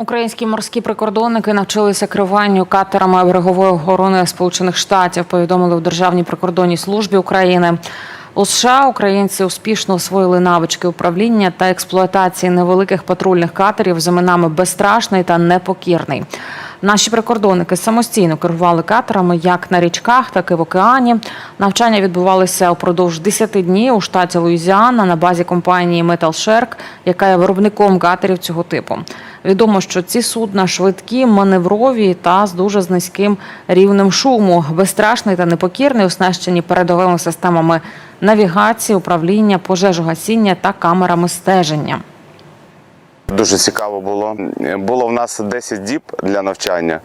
Українські морські прикордонники навчилися керуванню катерами берегової охорони Сполучених Штатів. Повідомили в Державній прикордонній службі України. У США українці успішно освоїли навички управління та експлуатації невеликих патрульних катерів з іменами Безстрашний та Непокірний. Наші прикордонники самостійно керували катерами як на річках, так і в океані. Навчання відбувалися упродовж 10 днів у штаті Луїзіана на базі компанії Metal Shark, яка є виробником катерів цього типу. Відомо, що ці судна швидкі, маневрові та з дуже з низьким рівнем шуму. Безстрашний та непокірний, оснащені передовими системами навігації, управління, пожежогасіння та камерами стеження. Дуже цікаво було. Було в нас 10 діб для навчання,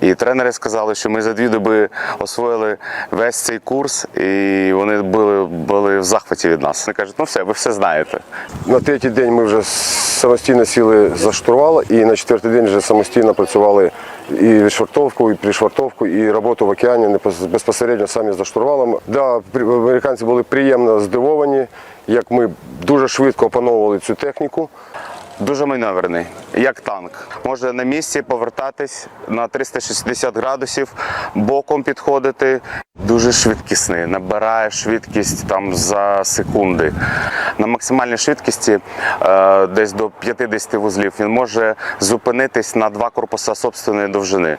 і тренери сказали, що ми за дві доби освоїли весь цей курс, і вони були, були в захваті від нас. Вони кажуть, ну все, ви все знаєте. На третій день ми вже самостійно сіли за штурвал, і на четвертий день вже самостійно працювали і відшвартовку, і пришвартовку, і роботу в океані безпосередньо самі за штурвалом. Да, американці були приємно здивовані, як ми дуже швидко опановували цю техніку. Дуже маневрений, як танк. Може на місці повертатись на 360 градусів, боком підходити. Дуже швидкісний, набирає швидкість там за секунди. На максимальній швидкості е, десь до 50 вузлів він може зупинитись на два корпуса собственної довжини.